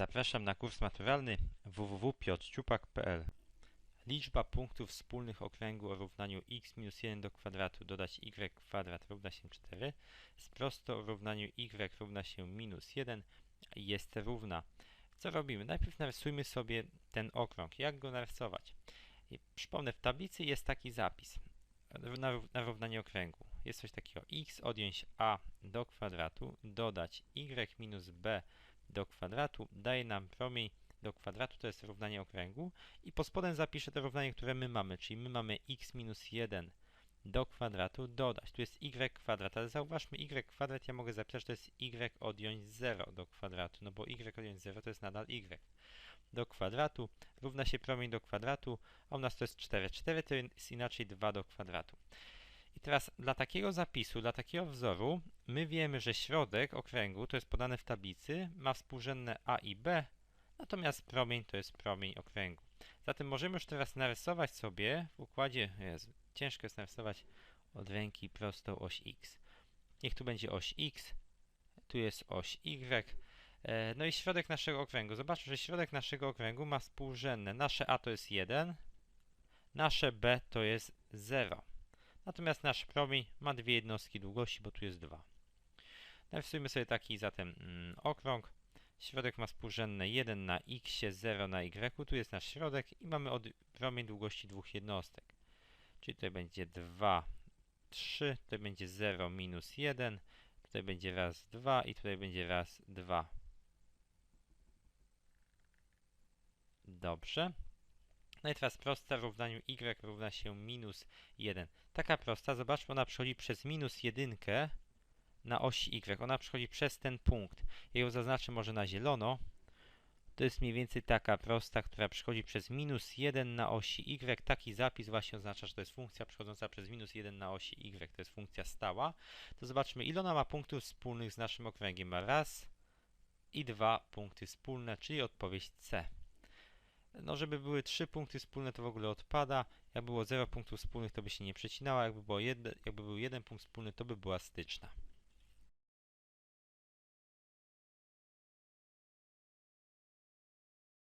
Zapraszam na kurs maturalny www.piotrciupak.pl Liczba punktów wspólnych okręgu o równaniu x minus 1 do kwadratu dodać y kwadrat równa się 4 z prosto o równaniu y równa się minus 1 jest równa. Co robimy? Najpierw narysujmy sobie ten okrąg. Jak go narysować? Przypomnę, w tablicy jest taki zapis na równanie okręgu. Jest coś takiego x odjąć a do kwadratu dodać y minus b do kwadratu daje nam promień do kwadratu, to jest równanie okręgu i pod spodem zapiszę to równanie, które my mamy, czyli my mamy x minus 1 do kwadratu dodać, tu jest y kwadrat, ale zauważmy y kwadrat ja mogę zapisać, to jest y odjąć 0 do kwadratu, no bo y odjąć 0 to jest nadal y do kwadratu równa się promień do kwadratu, a u nas to jest 4. 4 to jest inaczej 2 do kwadratu. I teraz dla takiego zapisu, dla takiego wzoru, my wiemy, że środek okręgu, to jest podane w tablicy, ma współrzędne a i b, natomiast promień to jest promień okręgu. Zatem możemy już teraz narysować sobie w układzie, ciężko jest narysować od ręki prostą oś x. Niech tu będzie oś x, tu jest oś y, e, no i środek naszego okręgu. Zobaczmy, że środek naszego okręgu ma współrzędne. Nasze a to jest 1, nasze b to jest 0. Natomiast nasz promień ma dwie jednostki długości, bo tu jest 2. Narysujmy sobie taki zatem mm, okrąg. Środek ma współrzędne 1 na x, 0 na y. Tu jest nasz środek i mamy od, promień długości dwóch jednostek. Czyli tutaj będzie 2, 3, tutaj będzie 0, minus 1, tutaj będzie raz 2 i tutaj będzie raz 2. Dobrze. No i teraz prosta w równaniu y równa się minus 1. Taka prosta, zobaczmy, ona przechodzi przez minus 1 na osi y. Ona przechodzi przez ten punkt. Ja ją zaznaczę może na zielono. To jest mniej więcej taka prosta, która przechodzi przez minus 1 na osi y. Taki zapis właśnie oznacza, że to jest funkcja przechodząca przez minus 1 na osi y. To jest funkcja stała. To zobaczmy, ile ona ma punktów wspólnych z naszym okręgiem. Ma raz i dwa punkty wspólne, czyli odpowiedź C. No, żeby były trzy punkty wspólne, to w ogóle odpada. Jak było 0 punktów wspólnych, to by się nie przecinała. Jakby, było jedne, jakby był jeden punkt wspólny, to by była styczna.